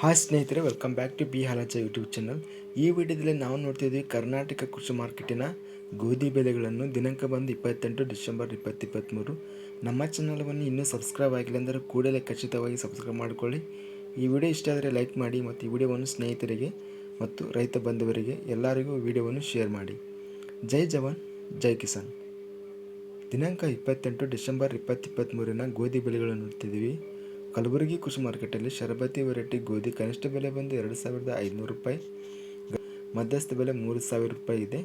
Hi ಸ್ನೇಹಿತರೆ welcome back to ಬಿ ಹಾಲಜ ಯೂಟ್ಯೂಬ್ ಚಾನಲ್ ಈ ವಿಡಿಯೋದಲ್ಲಿ ನಾವು ನೋಡ್ತಿದ್ವಿ ಕರ್ನಾಟಕ ಕೃಷಿ ಮಾರ್ಕೆಟಿನ ಗೋಧಿ ಬೆಲೆಗಳನ್ನು ದಿನಾಂಕ ಬಂದು ಇಪ್ಪತ್ತೆಂಟು ಡಿಸೆಂಬರ್ ಇಪ್ಪತ್ತಿಪ್ಪತ್ತ್ಮೂರು ನಮ್ಮ ಚಾನಲವನ್ನು ಇನ್ನೂ ಸಬ್ಸ್ಕ್ರೈಬ್ ಆಗಿಲ್ಲ ಅಂದರೆ ಕೂಡಲೇ ಖಚಿತವಾಗಿ ಸಬ್ಸ್ಕ್ರೈಬ್ ಮಾಡಿಕೊಳ್ಳಿ. ಈ ವಿಡಿಯೋ ಇಷ್ಟ ಆದರೆ ಲೈಕ್ ಮಾಡಿ ಮತ್ತು ಈ ವಿಡಿಯೋವನ್ನು ಸ್ನೇಹಿತರಿಗೆ ಮತ್ತು ರೈತ ಬಂಧುವರಿಗೆ ಎಲ್ಲರಿಗೂ ವಿಡಿಯೋವನ್ನು ಶೇರ್ ಮಾಡಿ. ಜೈ ಜವಾನ್, ಜೈ ಕಿಸಾನ್. ದಿನಾಂಕ ಇಪ್ಪತ್ತೆಂಟು ಡಿಸೆಂಬರ್ ಇಪ್ಪತ್ತಿಪ್ಪತ್ತ್ಮೂರಿನ ಗೋಧಿ ಬೆಲೆಗಳನ್ನು ನೋಡ್ತಿದ್ದೀವಿ ಕಲಬುರಗಿ ಕೃಷಿ ಮಾರ್ಕೆಟಲ್ಲಿ ಶರಬತಿ ವೆರೈಟಿ ಗೋಧಿ ಕನಿಷ್ಠ ಬೆಲೆ ಬಂದು ಎರಡು ಸಾವಿರದ ಐದುನೂರು ರೂಪಾಯಿ. ಮಧ್ಯಸ್ಥ ಬೆಲೆ ಮೂರು ಸಾವಿರ ರೂಪಾಯಿ ಇದೆ.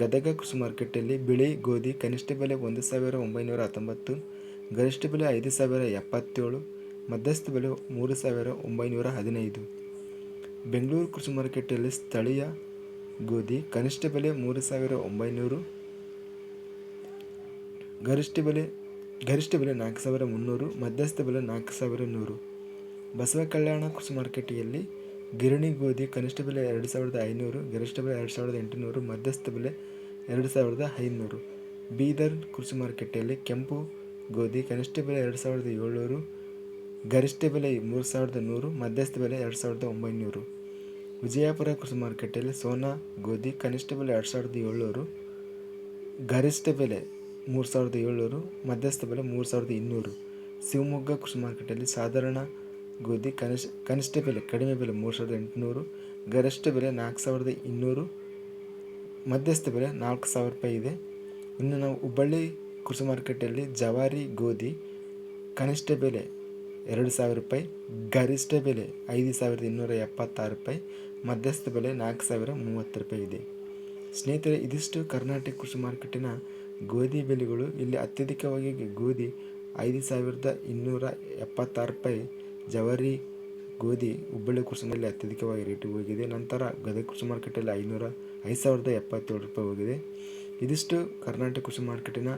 ಗದಗ ಕೃಷಿ ಮಾರ್ಕೆಟಲ್ಲಿ ಬಿಳಿ ಗೋಧಿ ಕನಿಷ್ಠ ಬೆಲೆ ಒಂದು ಸಾವಿರ ಒಂಬೈನೂರ ಹತ್ತೊಂಬತ್ತು, ಗರಿಷ್ಠ ಬೆಲೆ ಐದು ಸಾವಿರ ಎಪ್ಪತ್ತೇಳು, ಮಧ್ಯಸ್ಥ ಬೆಲೆ ಮೂರು ಸಾವಿರ ಒಂಬೈನೂರ ಹದಿನೈದು. ಬೆಂಗಳೂರು ಕೃಷಿ ಮಾರ್ಕೆಟಲ್ಲಿ ಸ್ಥಳೀಯ ಗೋಧಿ ಕನಿಷ್ಠ ಬೆಲೆ ಮೂರು ಸಾವಿರ ಒಂಬೈನೂರು, ಗರಿಷ್ಠ ಬೆಲೆ ಗರಿಷ್ಠ ಬೆಲೆ ನಾಲ್ಕು ಸಾವಿರ ಮುನ್ನೂರು, ಮಧ್ಯಸ್ಥ ಬೆಲೆ ನಾಲ್ಕು ಸಾವಿರ ನೂರು. ಬಸವ ಕಲ್ಯಾಣ ಕೃಷಿ ಮಾರ್ಕೆಟಿಯಲ್ಲಿ ಗಿರಣಿ ಗೋಧಿ ಕನಿಷ್ಠ ಬೆಲೆ ಎರಡು ಸಾವಿರದ ಐನೂರು, ಗರಿಷ್ಠ ಬೆಲೆ ಎರಡು ಸಾವಿರದ ಎಂಟುನೂರು, ಮಧ್ಯಸ್ಥ ಬೆಲೆ ಎರಡು ಸಾವಿರದ ಐನೂರು. ಬೀದರ್ ಕೃಷಿ ಮಾರ್ಕೆಟಲ್ಲಿ ಕೆಂಪು ಗೋಧಿ ಕನಿಷ್ಠ ಬೆಲೆ ಎರಡು ಸಾವಿರದ ಏಳ್ನೂರು, ಗರಿಷ್ಠ ಬೆಲೆ ಮೂರು ಸಾವಿರದ ನೂರು, ಮಧ್ಯಸ್ಥ ಬೆಲೆ ಎರಡು ಸಾವಿರದ ಒಂಬೈನೂರು. ವಿಜಯಪುರ ಕೃಷಿ ಮಾರುಕಟ್ಟೆಯಲ್ಲಿ ಸೋನಾ ಗೋಧಿ ಕನಿಷ್ಠ ಬೆಲೆ ಎರಡು ಸಾವಿರದ ಏಳ್ನೂರು, ಗರಿಷ್ಠ ಬೆಲೆ ಮೂರು ಸಾವಿರದ ಏಳ್ನೂರು, ಮಧ್ಯಸ್ಥ ಬೆಲೆ ಮೂರು ಸಾವಿರದ ಇನ್ನೂರು. ಶಿವಮೊಗ್ಗ ಕೃಷಿ ಮಾರ್ಕೆಟಲ್ಲಿ ಸಾಧಾರಣ ಗೋಧಿ ಕನಿಷ್ಠ ಕನಿಷ್ಠ ಬೆಲೆ, ಕಡಿಮೆ ಬೆಲೆ ಮೂರು ಸಾವಿರದ ಎಂಟುನೂರು, ಗರಿಷ್ಠ ಬೆಲೆ ನಾಲ್ಕು ಸಾವಿರದ ಇನ್ನೂರು, ಮಧ್ಯಸ್ಥ ಬೆಲೆ ನಾಲ್ಕು ಸಾವಿರ ರೂಪಾಯಿ ಇದೆ. ಇನ್ನು ನಾವು ಹುಬ್ಬಳ್ಳಿ ಕೃಷಿ ಮಾರ್ಕೆಟಲ್ಲಿ ಜವಾರಿ ಗೋಧಿ ಕನಿಷ್ಠ ಬೆಲೆ ಎರಡು ಸಾವಿರ ರೂಪಾಯಿ, ಗರಿಷ್ಠ ಬೆಲೆ ಐದು ಸಾವಿರದ ಇನ್ನೂರ ಎಪ್ಪತ್ತಾರು ರೂಪಾಯಿ, ಮಧ್ಯಸ್ಥ ಬೆಲೆ ನಾಲ್ಕು ಸಾವಿರ ಮೂವತ್ತು ರೂಪಾಯಿ ಇದೆ. ಸ್ನೇಹಿತರೆ, ಇದಿಷ್ಟು ಕರ್ನಾಟಕ ಕೃಷಿ ಮಾರ್ಕೆಟಿನ ಗೋಧಿ ಬೆಲೆಗಳು. ಇಲ್ಲಿ ಅತ್ಯಧಿಕವಾಗಿ ಗೋಧಿ ಐದು ಸಾವಿರದ ಇನ್ನೂರ ಎಪ್ಪತ್ತಾರು ರೂಪಾಯಿ, ಜವಾರಿ ಗೋಧಿ ಹುಬ್ಬಳ್ಳಿ ಕೃಷಿನಲ್ಲಿ ಅತ್ಯಧಿಕವಾಗಿ ರೇಟು ಹೋಗಿದೆ. ನಂತರ ಗದಗ ಕೃಷಿ ಮಾರುಕಟ್ಟೆಯಲ್ಲಿ ಐನೂರ, ಐದು ಸಾವಿರದ ಎಪ್ಪತ್ತೇಳು ರೂಪಾಯಿ ಹೋಗಿದೆ. ಇದಿಷ್ಟು ಕರ್ನಾಟಕ ಕೃಷಿ ಮಾರ್ಕೆಟಿನ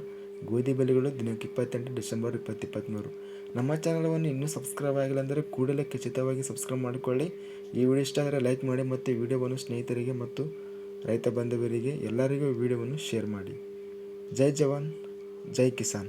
ಗೋಧಿ ಬೆಲೆಗಳು ದಿನಾಂಕ ಇಪ್ಪತ್ತೆಂಟು ಡಿಸೆಂಬರ್ ಇಪ್ಪತ್ತಿಪ್ಪತ್ತ್ಮೂರು ನಮ್ಮ ಚಾನಲವನ್ನು ಇನ್ನೂ ಸಬ್ಸ್ಕ್ರೈಬ್ ಆಗಿಲ್ಲ ಅಂದರೆ ಕೂಡಲೇ ಖಚಿತವಾಗಿ ಸಬ್ಸ್ಕ್ರೈಬ್ ಮಾಡಿಕೊಳ್ಳಿ. ಈ ವಿಡಿಯೋ ಇಷ್ಟ ಆದರೆ ಲೈಕ್ ಮಾಡಿ ಮತ್ತು ವಿಡಿಯೋವನ್ನು ಸ್ನೇಹಿತರಿಗೆ ಮತ್ತು ರೈತ ಬಾಂಧವರಿಗೆ ಎಲ್ಲರಿಗೂ ವಿಡಿಯೋವನ್ನು ಶೇರ್ ಮಾಡಿ. ಜೈ ಜವಾನ್ ಜೈ ಕಿಸಾನ್.